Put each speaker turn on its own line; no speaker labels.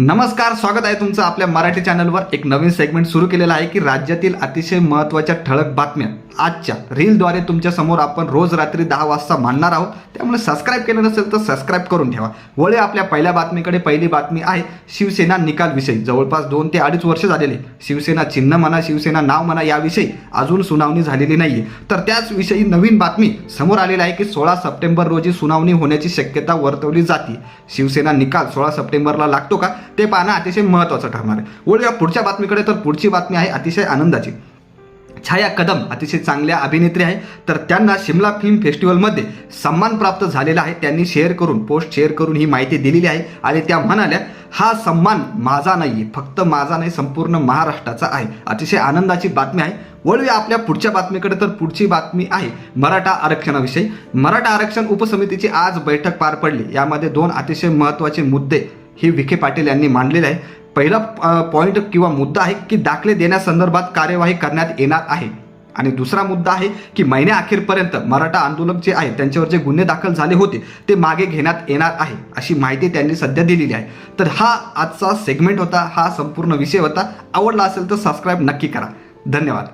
नमस्कार स्वागत आहे तुमचं आपल्या मराठी चॅनलवर एक नवीन सेगमेंट सुरू केलेला आहे की राज्यातील अतिशय महत्त्वाच्या ठळक बातम्या. आजच्या रीलद्वारे तुमच्यासमोर आपण रोज रात्री दहा वाजता मांडणार आहोत. त्यामुळे सबस्क्राईब केलं नसेल तर सबस्क्राईब करून ठेवा. वळे आपल्या पहिल्या बातमीकडे पहिली बातमी आहे शिवसेना निकाल विषयी. जवळपास दोन ते अडीच वर्ष झालेले. शिवसेना चिन्ह म्हणा शिवसेना नाव म्हणा याविषयी अजून सुनावणी झालेली नाही तर त्याचविषयी नवीन बातमी समोर आलेली आहे की सोळा सप्टेंबर रोजी सुनावणी होण्याची शक्यता वर्तवली जाते शिवसेना निकाल सोळा सप्टेंबरला लागतो का? ते पाहणं अतिशय महत्त्वाचं ठरणार आहे. वळूया पुढच्या बातमीकडे. तर पुढची बातमी आहे अतिशय आनंदाची. छाया कदम अतिशय चांगल्या अभिनेत्री आहे. तर त्यांना शिमला फिल्म फेस्टिवलमध्ये सन्मान प्राप्त झालेला आहे. त्यांनी शेअर करून पोस्ट शेअर करून ही माहिती दिलेली आहे. आणि त्या म्हणाल्या हा सन्मान माझा नाही फक्त माझा नाही संपूर्ण महाराष्ट्राचा आहे. अतिशय आनंदाची बातमी आहे. वळूया आपल्या पुढच्या बातमीकडे. तर पुढची बातमी आहे मराठा आरक्षणाविषयी. मराठा आरक्षण उपसमितीची आज बैठक पार पडली. यामध्ये दोन अतिशय महत्त्वाचे मुद्दे हे विखे पाटील यांनी मांडलेले आहे. पहिला पॉईंट किंवा मुद्दा आहे की दाखले देण्यासंदर्भात कार्यवाही करण्यात येणार आहे. आणि दुसरा मुद्दा आहे की महिन्या अखेरपर्यंत मराठा आंदोलक जे आहे त्यांच्यावर जे गुन्हे दाखल झाले होते ते मागे घेण्यात येणार आहे अशी माहिती त्यांनी सध्या दिलेली आहे. तर हा आजचा सेगमेंट होता हा संपूर्ण विषय होता. आवडला असेल तर सबस्क्राईब नक्की करा. धन्यवाद.